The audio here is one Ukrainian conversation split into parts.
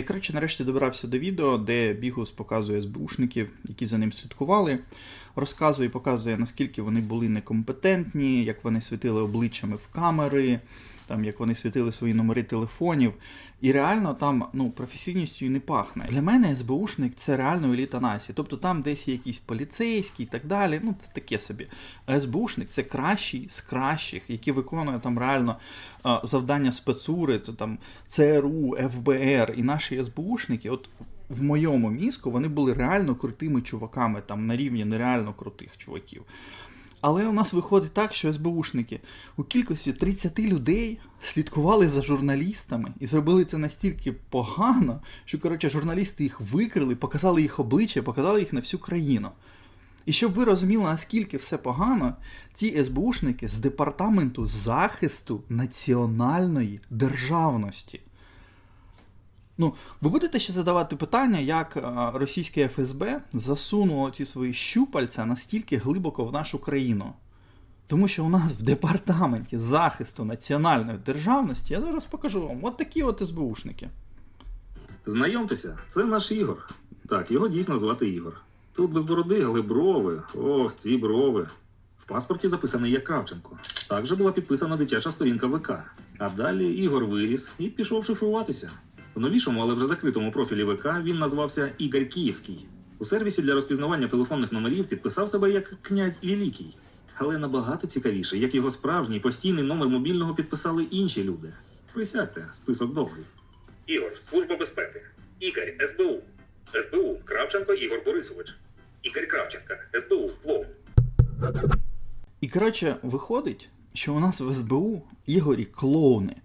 Я, коротше, нарешті добирався до відео, де Бігус показує СБУшників, які за ним слідкували, розказує і показує, наскільки вони були некомпетентні, як вони світили обличчями в камери, там, як вони світили свої номери телефонів. І реально там ну, професійністю не пахне. Для мене СБУшник це реально еліта нації. Тобто там десь є якийсь поліцейський і так далі. Ну, це таке собі. СБУшник це кращий з кращих, які виконує там реально завдання спецури, це там ЦРУ, ФБР і наші СБУшники. От в моєму мізку вони були реально крутими чуваками, там на рівні нереально крутих чуваків. Але у нас виходить так, що СБУшники у кількості 30 людей слідкували за журналістами і зробили це настільки погано, що коротше журналісти їх викрили, показали їх обличчя, показали їх на всю країну. І щоб ви розуміли, наскільки все погано, ці СБУшники з департаменту захисту національної державності. Ну, ви будете ще задавати питання, як е, російське ФСБ засунуло ці свої щупальця настільки глибоко в нашу країну. Тому що у нас в департаменті захисту національної державності, я зараз покажу вам, от такі от СБУшники. Знайомтеся, це наш Ігор. Так, його дійсно звати Ігор. Тут без бороди, але брови. Ох, ці брови. В паспорті записаний як Кравченко. Також була підписана дитяча сторінка ВК. А далі Ігор виріс і пішов шифруватися. В новішому, але вже закритому профілі ВК він назвався Ігор Київський. У сервісі для розпізнавання телефонних номерів підписав себе як князь Великий. Але набагато цікавіше, як його справжній постійний номер мобільного підписали інші люди. Присядьте, список довгий. Ігор, служба безпеки. Ігор, СБУ. СБУ, Кравченко Ігор Борисович. Ігор Кравченко, СБУ, клоун. І коротше, виходить, що у нас в СБУ Ігорі клоуни.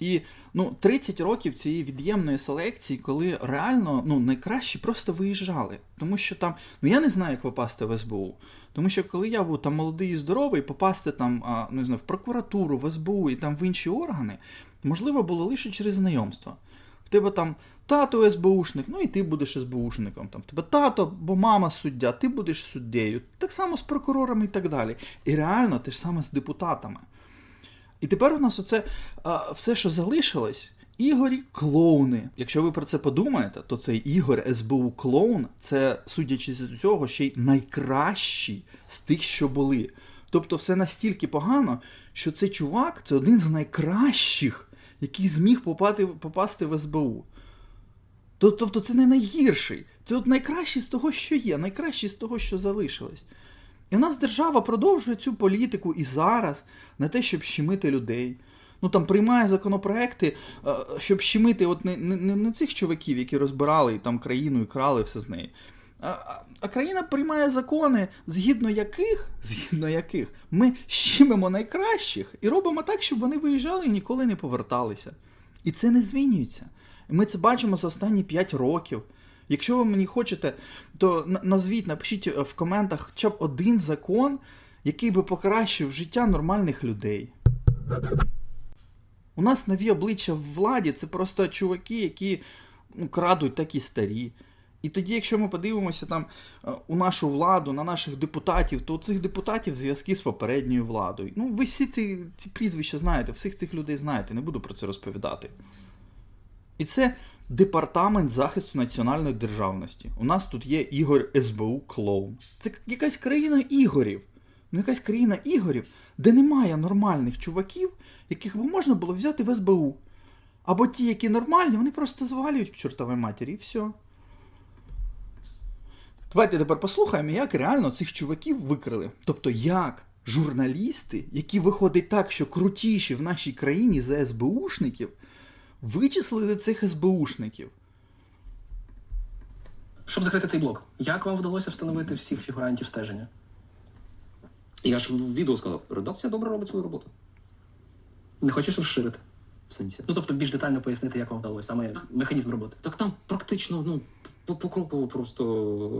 І ну, 30 років цієї від'ємної селекції, коли реально ну, найкращі просто виїжджали. Тому що там, ну я не знаю, як попасти в СБУ. Тому що коли я був там молодий і здоровий, попасти там, а, не знаю, в прокуратуру, в СБУ і там в інші органи, можливо було лише через знайомство. В тебе там тато СБУшник, ну і ти будеш СБУшником. Там, в тебе тато, бо мама суддя, ти будеш суддею. Так само з прокурорами і так далі. І реально те ж саме з депутатами. І тепер у нас оце а, все, що залишилось, Ігорі клоуни. Якщо ви про це подумаєте, то цей Ігор СБУ клоун це, судячи з цього, ще й найкращий з тих, що були. Тобто, все настільки погано, що цей чувак це один з найкращих, який зміг попати, попасти в СБУ. Тобто це не найгірший. Це от найкращий з того, що є, найкращий з того, що залишилось. І у нас держава продовжує цю політику і зараз на те, щоб щемити людей. Ну там приймає законопроекти, е, щоб щемити от не, не, не- цих чуваків, які розбирали там країну і крали все з неї. А, а, країна приймає закони, згідно яких, згідно яких ми щемимо найкращих і робимо так, щоб вони виїжджали і ніколи не поверталися. І це не змінюється. Ми це бачимо за останні 5 років. Якщо ви мені хочете, то назвіть, напишіть е, в коментах хоча б один закон, який би покращив життя нормальних людей. У нас нові обличчя в владі це просто чуваки, які ну, крадуть так і старі. І тоді, якщо ми подивимося там е, у нашу владу, на наших депутатів, то у цих депутатів зв'язки з попередньою владою. Ну, ви всі ці, ці прізвища знаєте, всіх цих людей знаєте, не буду про це розповідати. І це департамент захисту національної державності. У нас тут є Ігор СБУ Клоун. Це якась країна ігорів. Ну, якась країна ігорів, де немає нормальних чуваків, яких би можна було взяти в СБУ. Або ті, які нормальні, вони просто звалюють к чортовій матері, і все. Давайте тепер послухаємо, як реально цих чуваків викрили. Тобто, як журналісти, які виходить так, що крутіші в нашій країні за СБУшників, вичислили цих СБУшників. Щоб закрити цей блок, як вам вдалося встановити всіх фігурантів стеження? Я ж в відео сказав, редакція добре робить свою роботу. Не хочеш розширити? В сенсі. Ну тобто більш детально пояснити, як вам вдалося, саме механізм роботи. Так там практично ну, по- покроково просто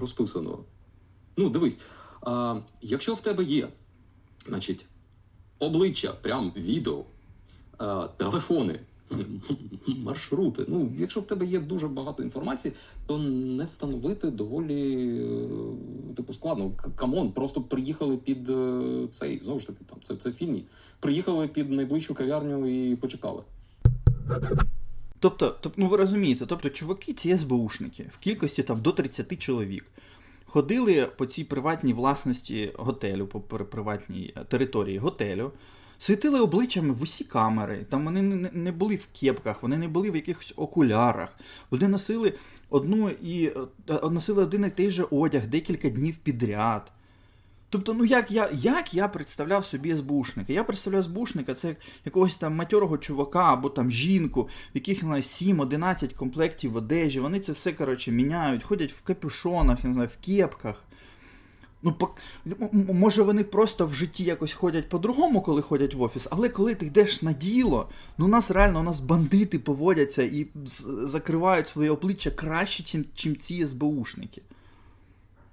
розписано. Ну, дивись, а, якщо в тебе є, значить, обличчя, прям відео, а, телефони, маршрути. Ну, якщо в тебе є дуже багато інформації, то не встановити доволі е, типу складно. Камон, просто приїхали під е, цей, знову ж таки, там це, це фільмі. Приїхали під найближчу кав'ярню і почекали. Тобто, тоб- ну ви розумієте, тобто чуваки ці СБУшники в кількості там до 30 чоловік ходили по цій приватній власності готелю, по приватній е, території готелю, світили обличчями в усі камери. Там вони не, були в кепках, вони не були в якихось окулярах. Вони носили одну і е, е, носили один і той же одяг декілька днів підряд. Тобто, ну як я, як я представляв собі СБУшника? Я представляв СБУшника це як якогось там матьорого чувака або там жінку, в яких знаю, 7-11 комплектів одежі. Вони це все, коротше, міняють, ходять в капюшонах, я не знаю, в кепках. Ну, може, вони просто в житті якось ходять по-другому, коли ходять в офіс, але коли ти йдеш на діло, ну у нас реально у нас бандити поводяться і закривають своє обличчя краще, чим ці СБУшники.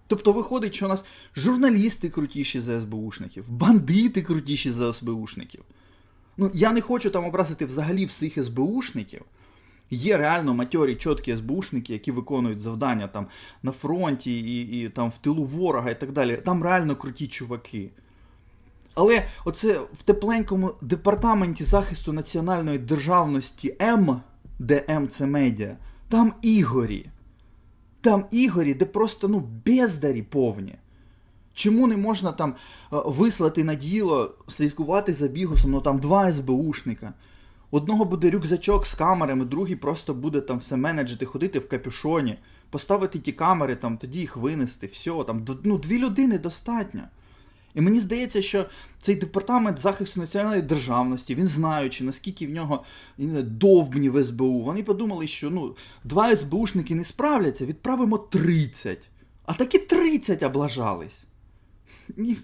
Тобто виходить, що у нас журналісти крутіші за СБУшників, бандити крутіші за СБУшників. Ну, я не хочу там образити взагалі всіх СБУшників. Є реально матьорі, чіткі СБУшники, які виконують завдання там на фронті і, і там в тилу ворога і так далі. Там реально круті чуваки. Але оце в тепленькому департаменті захисту національної державності М, де М це медіа, там Ігорі. Там Ігорі, де просто ну бездарі повні. Чому не можна там е, вислати на діло, слідкувати за бігусом, ну там два СБУшника. Одного буде рюкзачок з камерами, другий просто буде там все менеджити, ходити в капюшоні, поставити ті камери, там, тоді їх винести, все, там ну, дві людини достатньо. І мені здається, що цей департамент захисту національної державності, він знаючи, наскільки в нього довбні в СБУ, вони подумали, що ну, два СБУшники не справляться, відправимо 30. А такі 30 облажались. Ні,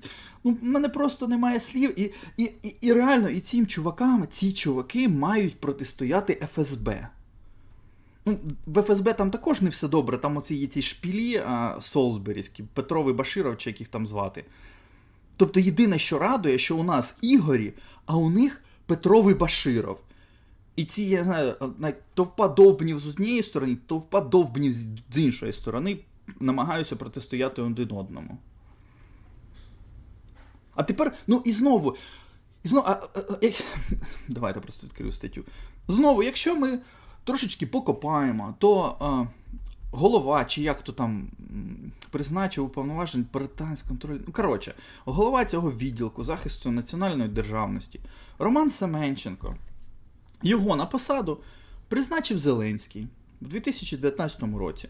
ну, в мене просто немає слів. І, і, і, і реально, і цим чувакам, ці чуваки мають протистояти ФСБ. Ну, в ФСБ там також не все добре. Там оці є ці шпілі а, Солсберійські, Петровий Баширов, чи як їх там звати. Тобто єдине, що радує, що у нас Ігорі, а у них Петровий Баширов. І ці, я знаю, на- товпа довбнів з однієї сторони, товпа довбнів з іншої сторони намагаються протистояти один одному. А тепер, ну і знову. І знову а, а, як... Давайте просто відкрию статтю. Знову, якщо ми трошечки покопаємо, то а, голова, чи як то там призначив уповноважень британський контроль. Ну, коротше, голова цього відділку захисту національної державності Роман Семенченко. Його на посаду призначив Зеленський в 2019 році.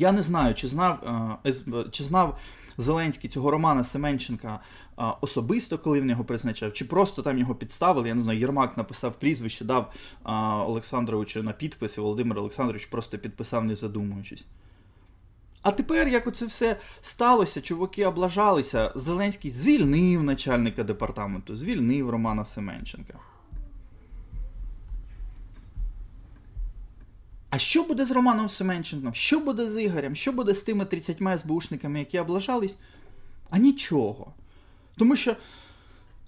Я не знаю, чи знав, е, е, чи знав Зеленський цього Романа Семенченка е, особисто, коли він його призначав, чи просто там його підставили. Я не знаю, Єрмак написав прізвище, дав Олександровичу на підпис, і Володимир Олександрович просто підписав, не задумуючись. А тепер, як оце все сталося, чуваки облажалися, Зеленський звільнив начальника департаменту, звільнив Романа Семенченка. А що буде з Романом Семенченком? Що буде з Ігорем? Що буде з тими 30 СБУшниками, які облажались? А нічого. Тому що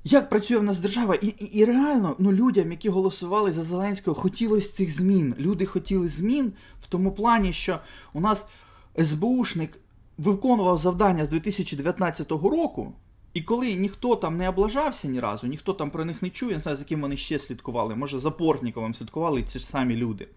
як працює в нас держава, і, і, і реально ну, людям, які голосували за Зеленського, хотілося цих змін. Люди хотіли змін в тому плані, що у нас СБУшник виконував завдання з 2019 року, і коли ніхто там не облажався ні разу, ніхто там про них не чує, я не знаю, за ким вони ще слідкували, може за Портніковим слідкували ці ж самі люди.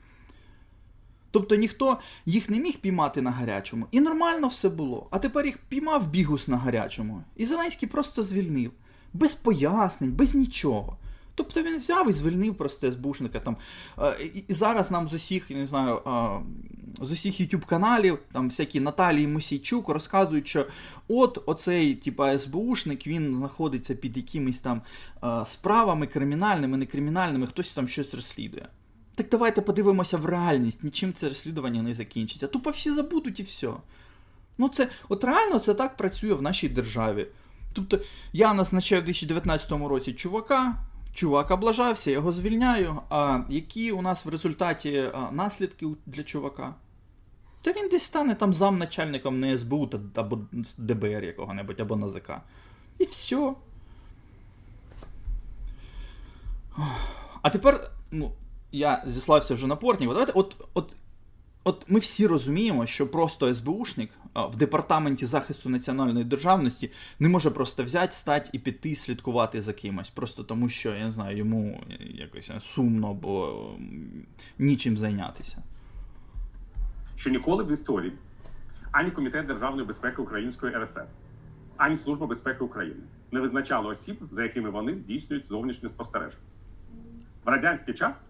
Тобто ніхто їх не міг піймати на гарячому. І нормально все було. А тепер їх піймав бігус на гарячому. І Зеленський просто звільнив. Без пояснень, без нічого. Тобто він взяв і звільнив просто СБУшника там. Е, І зараз нам з усіх, не знаю, з усіх YouTube каналів, там всякі Наталії Мосійчук розказують, що от оцей, типа, СБУшник, він знаходиться під якимись там е, справами кримінальними, некримінальними, хтось там щось розслідує. Так давайте подивимося в реальність, нічим це розслідування не закінчиться. Тупо всі забудуть і все. Ну, це, от реально це так працює в нашій державі. Тобто, я назначаю в 2019 році чувака, чувак облажався, його звільняю. А які у нас в результаті наслідки для чувака? Та він десь стане там замначальником не СБУ або ДБР якого-небудь, або НАЗК. І все. А тепер, ну, я зіслався вже на Портніку. Давайте, от, от от ми всі розуміємо, що просто СБУшник в департаменті захисту національної державності не може просто взяти, стати і піти слідкувати за кимось, просто тому що я не знаю, йому якось сумно або нічим зайнятися. що ніколи в історії ані Комітет державної безпеки Української РСР, ані Служба безпеки України не визначали осіб, за якими вони здійснюють зовнішнє спостереження. В радянський час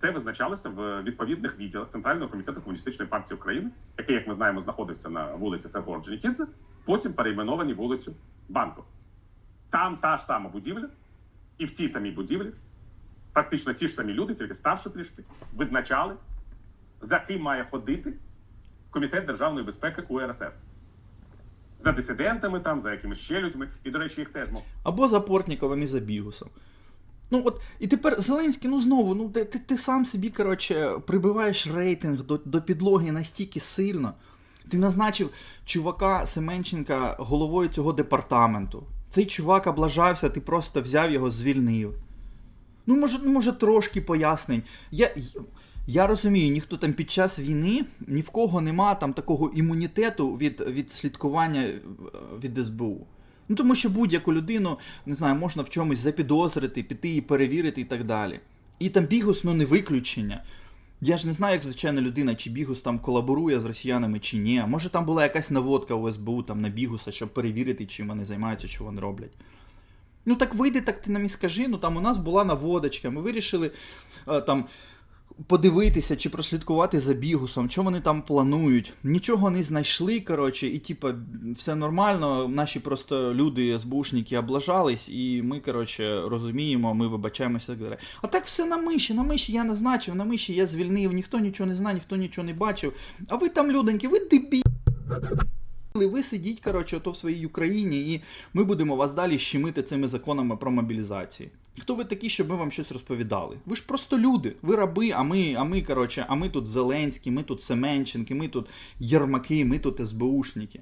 це визначалося в відповідних відділах Центрального комітету Комуністичної партії України, який, як ми знаємо, знаходився на вулиці Сергія Орджонікідзе, потім перейменовані вулицю Банку. Там та ж сама будівля, і в цій самій будівлі фактично ті ж самі люди, тільки старші трішки, визначали, за ким має ходити Комітет державної безпеки УРСР. За дисидентами, там, за якимись ще людьми, і, до речі, їх теж мов. Або за Портніковим і за Бігусом. Ну от, і тепер Зеленський, ну знову, ну ти, ти, сам собі, коротше, прибиваєш рейтинг до, до підлоги настільки сильно. Ти назначив чувака Семенченка головою цього департаменту. Цей чувак облажався, ти просто взяв його, звільнив. Ну, може, ну, може трошки пояснень. Я, я розумію, ніхто там під час війни ні в кого нема там такого імунітету від, від слідкування е, від СБУ. Ну тому що будь-яку людину, не знаю, можна в чомусь запідозрити, піти і перевірити і так далі. І там Бігус, ну не виключення. Я ж не знаю, як звичайна людина, чи Бігус там колаборує з росіянами, чи ні. Може там була якась наводка у СБУ там на Бігуса, щоб перевірити, чим вони займаються, що вони роблять. Ну так вийди, так ти нам і скажи. Ну там у нас була наводочка, ми вирішили е, там подивитися чи прослідкувати за бігусом, що вони там планують. Нічого не знайшли, коротше, і типа все нормально. Наші просто люди, СБУшники облажались, і ми, коротше, розуміємо, ми вибачаємося так далі. А так все на миші, на миші я назначив, на миші я звільнив, ніхто нічого не знає, ніхто нічого не бачив. А ви там, люденьки, ви дебі. Ви сидіть, коротше, ото в своїй Україні, і ми будемо вас далі щемити цими законами про мобілізацію. Хто ви такі, щоб ми вам щось розповідали? Ви ж просто люди, ви раби, а ми, а ми, коротше, а ми тут Зеленські, ми тут Семенченки, ми тут Єрмаки, ми тут СБУшники.